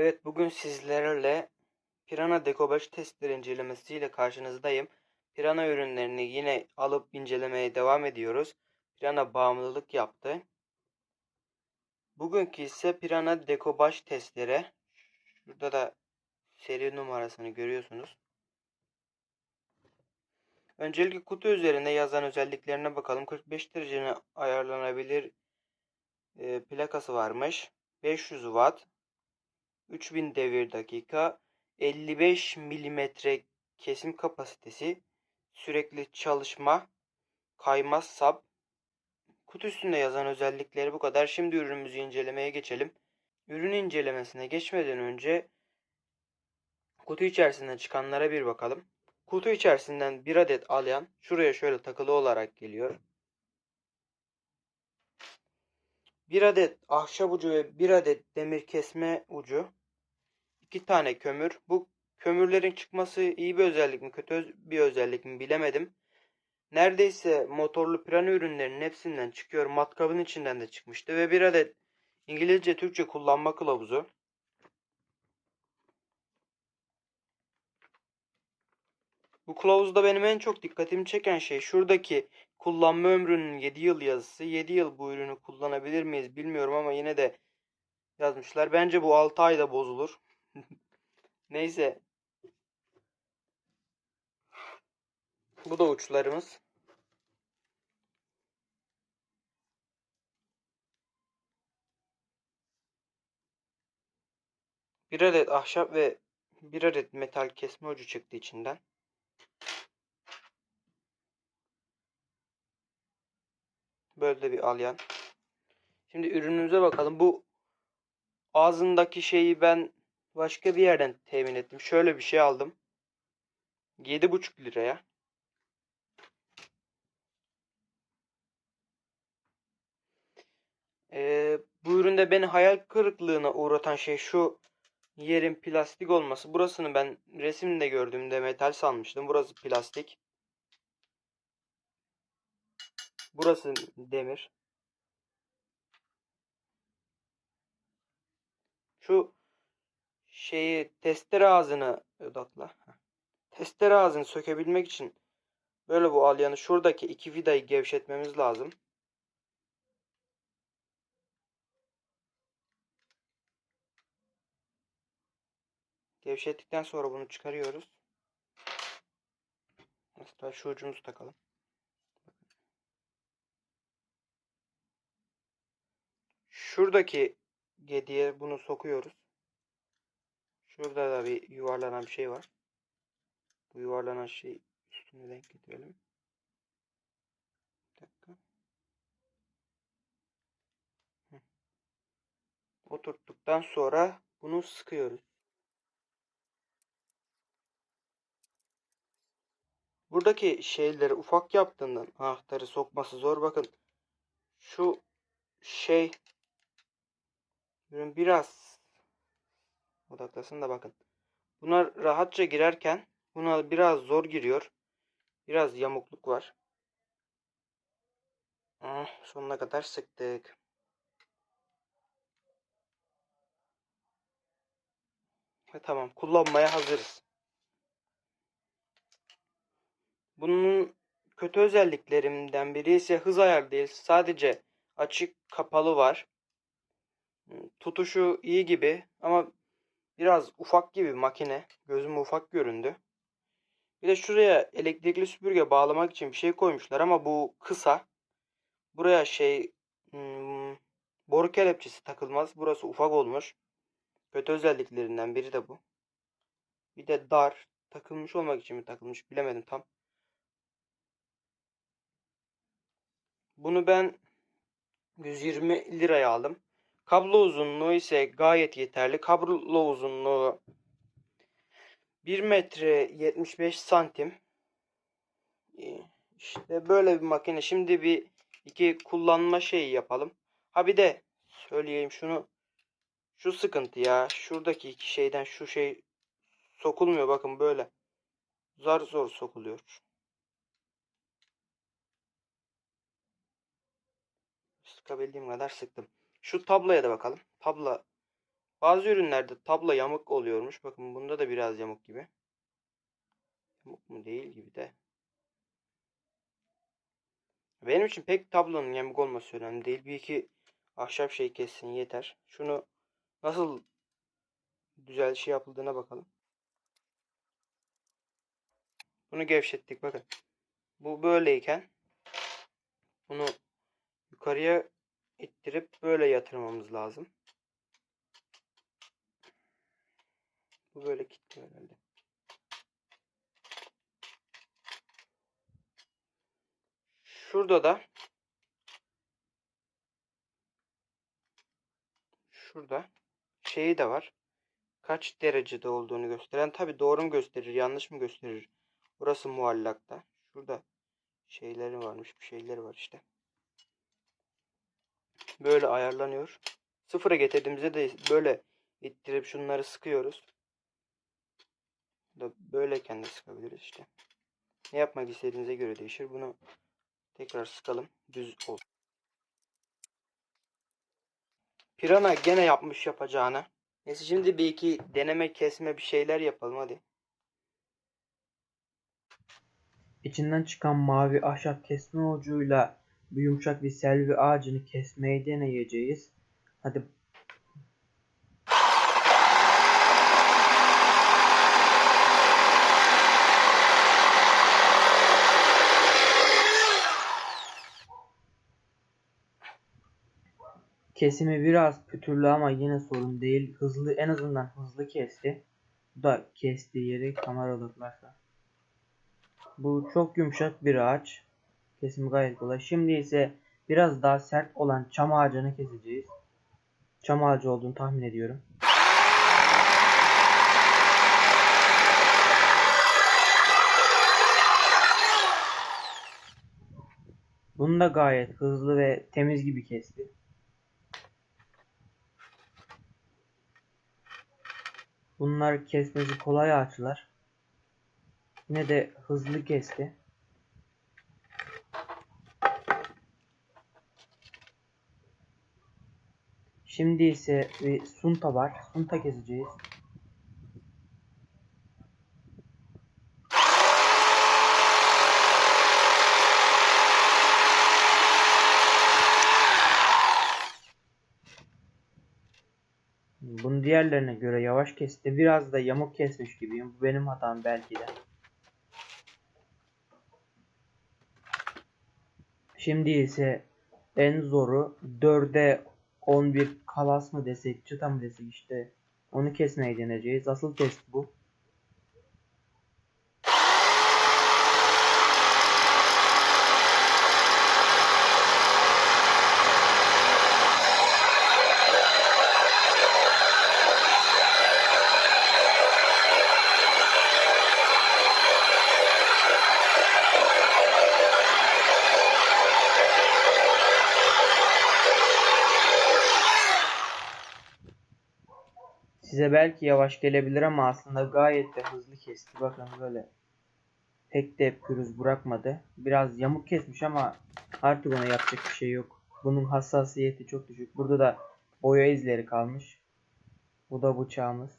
Evet bugün sizlerle Pirana dekobaj testleri incelemesiyle karşınızdayım. Pirana ürünlerini yine alıp incelemeye devam ediyoruz. Pirana bağımlılık yaptı. Bugünkü ise Pirana dekobaj testleri. Şurada da seri numarasını görüyorsunuz. Öncelikle kutu üzerinde yazan özelliklerine bakalım. 45 derecene ayarlanabilir e, plakası varmış. 500 watt 3000 devir dakika, 55 milimetre kesim kapasitesi, sürekli çalışma, kaymaz sap. Kutu üstünde yazan özellikleri bu kadar. Şimdi ürünümüzü incelemeye geçelim. Ürün incelemesine geçmeden önce kutu içerisinden çıkanlara bir bakalım. Kutu içerisinden bir adet alyan şuraya şöyle takılı olarak geliyor. Bir adet ahşap ucu ve bir adet demir kesme ucu. İki tane kömür. Bu kömürlerin çıkması iyi bir özellik mi kötü bir özellik mi bilemedim. Neredeyse motorlu plano ürünlerinin hepsinden çıkıyor. Matkabın içinden de çıkmıştı. Ve bir adet İngilizce Türkçe kullanma kılavuzu. Bu kılavuzda benim en çok dikkatimi çeken şey şuradaki kullanma ömrünün 7 yıl yazısı. 7 yıl bu ürünü kullanabilir miyiz bilmiyorum ama yine de yazmışlar. Bence bu 6 ayda bozulur. Neyse. Bu da uçlarımız. Bir adet ahşap ve bir adet metal kesme ucu çıktı içinden. Böyle bir alyan. Şimdi ürünümüze bakalım. Bu ağzındaki şeyi ben başka bir yerden temin ettim. Şöyle bir şey aldım. 7,5 liraya. Ee, bu üründe beni hayal kırıklığına uğratan şey şu yerin plastik olması. Burasını ben resimde gördüğümde metal sanmıştım. Burası plastik. Burası demir. Şu şeyi testere ağzını odakla. Testere ağzını sökebilmek için böyle bu alyanı şuradaki iki vidayı gevşetmemiz lazım. Gevşettikten sonra bunu çıkarıyoruz. Mesela şu ucumuzu takalım. Şuradaki gediye bunu sokuyoruz. Şurada da bir yuvarlanan bir şey var. Bu yuvarlanan şey üstüne denk getirelim. Bir dakika. Oturttuktan sonra bunu sıkıyoruz. Buradaki şeyleri ufak yaptığından anahtarı sokması zor. Bakın şu şey biraz odaklasın da bakın. Buna rahatça girerken buna biraz zor giriyor. Biraz yamukluk var. Ah, sonuna kadar sıktık. Ve tamam kullanmaya hazırız. Bunun kötü özelliklerinden biri ise hız ayarı değil. Sadece açık kapalı var. Tutuşu iyi gibi ama biraz ufak gibi makine. Gözüme ufak göründü. Bir de şuraya elektrikli süpürge bağlamak için bir şey koymuşlar ama bu kısa. Buraya şey hmm, boru kelepçesi takılmaz. Burası ufak olmuş. Kötü özelliklerinden biri de bu. Bir de dar. Takılmış olmak için mi takılmış bilemedim tam. Bunu ben 120 liraya aldım. Kablo uzunluğu ise gayet yeterli. Kablo uzunluğu 1 metre 75 santim. İşte böyle bir makine. Şimdi bir iki kullanma şeyi yapalım. Ha bir de söyleyeyim şunu. Şu sıkıntı ya. Şuradaki iki şeyden şu şey sokulmuyor. Bakın böyle. Zar zor sokuluyor. Sıkabildiğim kadar sıktım. Şu tabloya da bakalım. Tablo Bazı ürünlerde tablo yamuk oluyormuş. Bakın bunda da biraz yamuk gibi. Yamuk mu değil gibi de. Benim için pek tablonun yamuk olması önemli değil. Bir iki ahşap şey kessin yeter. Şunu nasıl güzel şey yapıldığına bakalım. Bunu gevşettik bakın. Bu böyleyken bunu yukarıya ittirip böyle yatırmamız lazım. Bu böyle kilitli herhalde. Şurada da şurada şeyi de var. Kaç derecede olduğunu gösteren. Tabi doğru mu gösterir, yanlış mı gösterir? Burası muallakta. Şurada şeyleri varmış, bir şeyleri var işte. Böyle ayarlanıyor. Sıfıra getirdiğimizde de böyle ittirip şunları sıkıyoruz. Da böyleyken de sıkabiliriz işte. Ne yapmak istediğinize göre değişir. Bunu tekrar sıkalım. Düz ol. Pirana gene yapmış yapacağını. Neyse şimdi bir iki deneme kesme bir şeyler yapalım hadi. İçinden çıkan mavi ahşap kesme ucuyla bu yumuşak bir selvi ağacını kesmeyi deneyeceğiz. Hadi Kesimi biraz pütürlü ama yine sorun değil. Hızlı en azından hızlı kesti. Bu da kestiği yeri kamera odaklarsa. Bu çok yumuşak bir ağaç. Kesimi gayet kolay. Şimdi ise biraz daha sert olan çam ağacını keseceğiz. Çam ağacı olduğunu tahmin ediyorum. Bunu da gayet hızlı ve temiz gibi kesti. Bunlar kesmesi kolay ağaçlar. Yine de hızlı kesti. Şimdi ise bir sunta var. Sunta keseceğiz. Bunu diğerlerine göre yavaş kesti. Biraz da yamuk kesmiş gibiyim. Bu benim hatam belki de. Şimdi ise en zoru 4'e 11 kalas mı desek, çıta mı desek işte. Onu kesmeye deneyeceğiz. Asıl test bu. Size belki yavaş gelebilir ama aslında gayet de hızlı kesti. Bakın böyle. Pek de pürüz bırakmadı. Biraz yamuk kesmiş ama artık ona yapacak bir şey yok. Bunun hassasiyeti çok düşük. Burada da boya izleri kalmış. Bu da bıçağımız.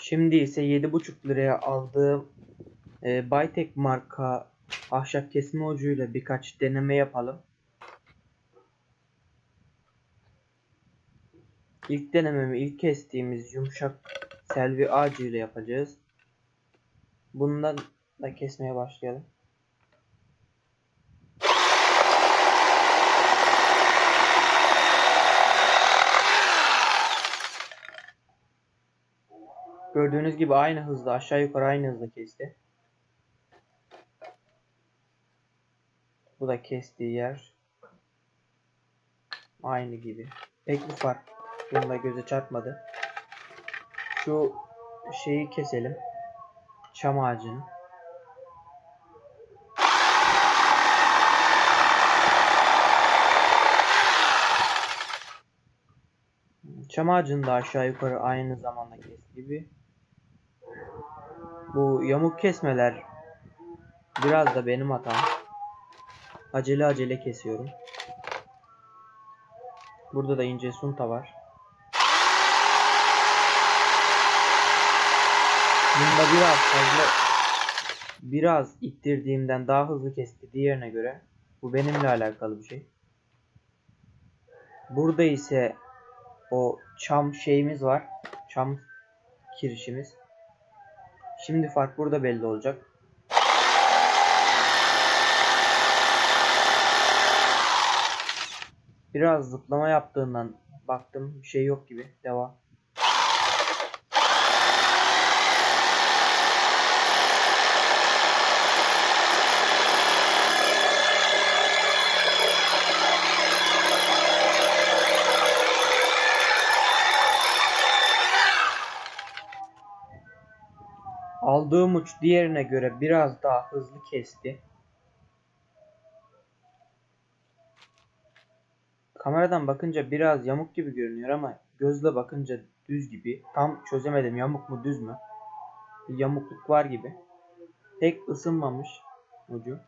Şimdi ise 7,5 liraya aldığım e, Bytek marka ahşap kesme ucuyla birkaç deneme yapalım. İlk denememi ilk kestiğimiz yumuşak selvi ağacı ile yapacağız. Bundan da kesmeye başlayalım. Gördüğünüz gibi aynı hızda aşağı yukarı aynı hızda kesti. Bu da kestiği yer. Aynı gibi. Pek bir fark. Bunda göze çarpmadı. Şu şeyi keselim. Çam ağacını. Çam ağacını da aşağı yukarı aynı zamanda kes gibi. Bu yamuk kesmeler biraz da benim hatam. Acele acele kesiyorum. Burada da ince sunta var. Bunda biraz fazla biraz ittirdiğimden daha hızlı kesti diğerine göre. Bu benimle alakalı bir şey. Burada ise o çam şeyimiz var. Çam kirişimiz. Şimdi fark burada belli olacak. Biraz zıplama yaptığından baktım bir şey yok gibi. Devam. Aldığım uç diğerine göre biraz daha hızlı kesti. Kameradan bakınca biraz yamuk gibi görünüyor ama gözle bakınca düz gibi. Tam çözemedim yamuk mu düz mü? Bir yamukluk var gibi. Pek ısınmamış ucu.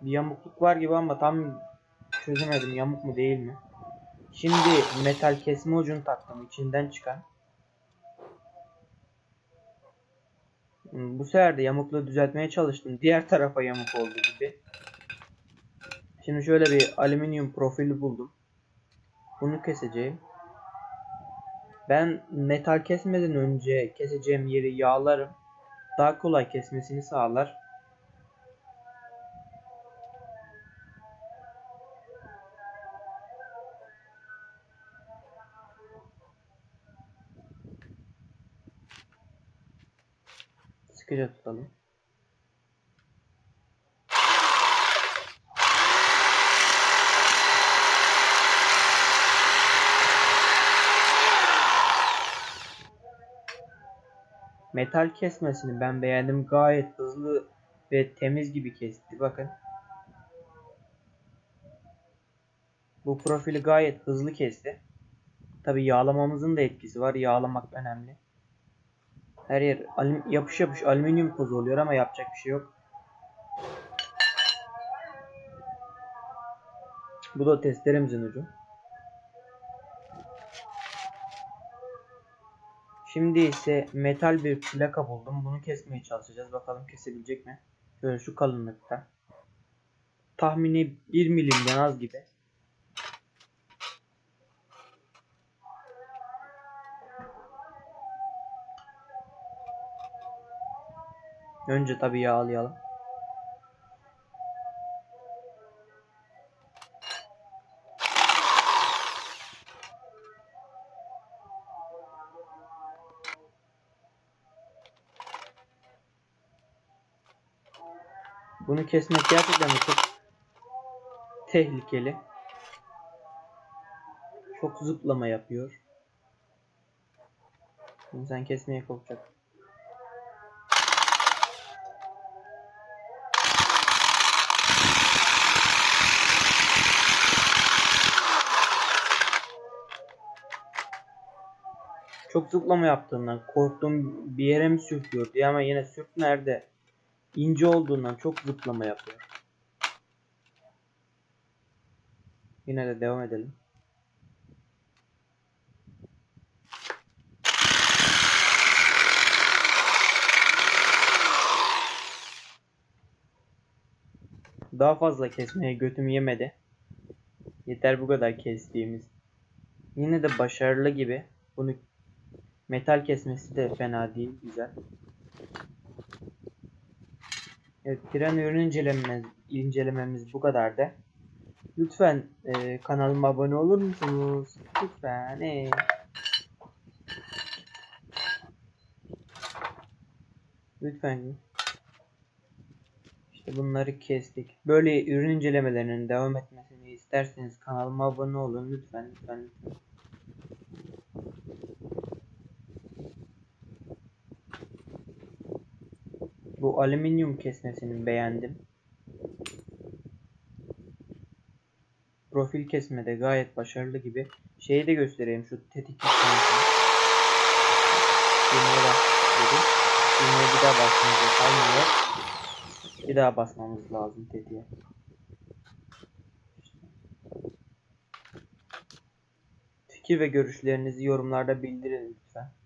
Bir yamukluk var gibi ama tam çözemedim yamuk mu değil mi? Şimdi metal kesme ucunu taktım içinden çıkan. Hmm, Bu sefer de yamukluğu düzeltmeye çalıştım. Diğer tarafa yamuk oldu gibi. Şimdi şöyle bir alüminyum profili buldum. Bunu keseceğim. Ben metal kesmeden önce keseceğim yeri yağlarım. Daha kolay kesmesini sağlar. Sıkıca tutalım. Metal kesmesini ben beğendim. Gayet hızlı ve temiz gibi kesti. Bakın. Bu profili gayet hızlı kesti. Tabi yağlamamızın da etkisi var. Yağlamak önemli. Her yer yapış yapış alüminyum tozu oluyor ama yapacak bir şey yok. Bu da testeremizin ucu. Şimdi ise metal bir plaka buldum. Bunu kesmeye çalışacağız. Bakalım kesebilecek mi? Şöyle şu kalınlıkta. Tahmini 1 milimden az gibi. Önce tabii yağlayalım. Bunu kesmek gerçekten çok tehlikeli. Çok zıplama yapıyor. İnsan kesmeye korkacak. Çok zıplama yaptığından korktuğum bir yere mi sürtüyor diye ama yine sürt nerede? İnce olduğundan çok zıplama yapıyor. Yine de devam edelim. Daha fazla kesmeye götüm yemedi. Yeter bu kadar kestiğimiz. Yine de başarılı gibi. Bunu metal kesmesi de fena değil, güzel. Evet, tren ürün incelememiz, incelememiz bu kadardı. Lütfen e, kanalıma abone olur musunuz? Lütfen. e. Lütfen. İşte bunları kestik. Böyle ürün incelemelerinin devam etmesini isterseniz kanalıma abone olun. Lütfen lütfen lütfen. Bu alüminyum kesmesini beğendim. Profil kesmede gayet başarılı gibi. Şeyi de göstereyim şu tetik kesmesini. Düğmeye bastırdım. Düğmeye bir daha bastığımızda saymıyor. Bir daha basmamız lazım tetiğe. Fikir ve görüşlerinizi yorumlarda bildirin lütfen.